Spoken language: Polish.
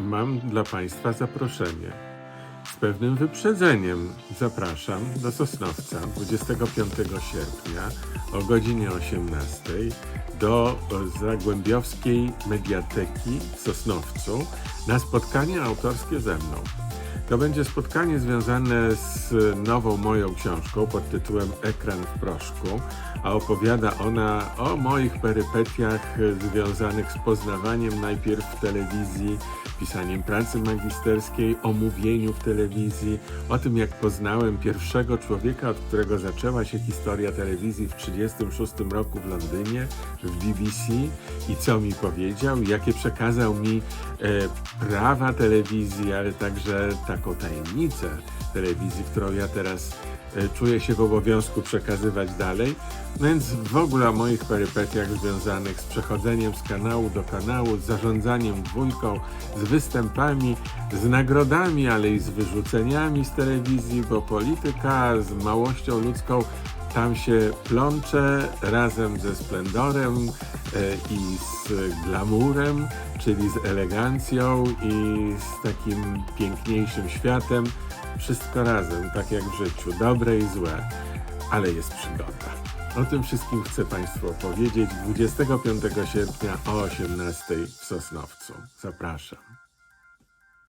mam dla Państwa zaproszenie. Z pewnym wyprzedzeniem zapraszam do Sosnowca 25 sierpnia o godzinie 18 do Zagłębiowskiej Mediateki w Sosnowcu na spotkanie autorskie ze mną. To będzie spotkanie związane z nową moją książką pod tytułem Ekran w proszku, a opowiada ona o moich perypetiach związanych z poznawaniem najpierw w telewizji, pisaniem pracy magisterskiej, o mówieniu w telewizji, o tym jak poznałem pierwszego człowieka, od którego zaczęła się historia telewizji w 1936 roku w Londynie, w BBC i co mi powiedział, jakie przekazał mi e, prawa telewizji, ale także taką tajemnicę telewizji, którą ja teraz e, czuję się w obowiązku przekazywać dalej. No więc w ogóle o moich perypetiach związanych z przechodzeniem z kanału do kanału, z zarządzaniem dwójką, z występami, z nagrodami, ale i z wyrzuceniami z telewizji, bo polityka z małością ludzką tam się plącze razem ze splendorem e, i z glamurem, czyli z elegancją i z takim piękniejszym światem. Wszystko razem, tak jak w życiu, dobre i złe, ale jest przygoda. O tym wszystkim chcę Państwu opowiedzieć 25 sierpnia o 18 w Sosnowcu. Zapraszam.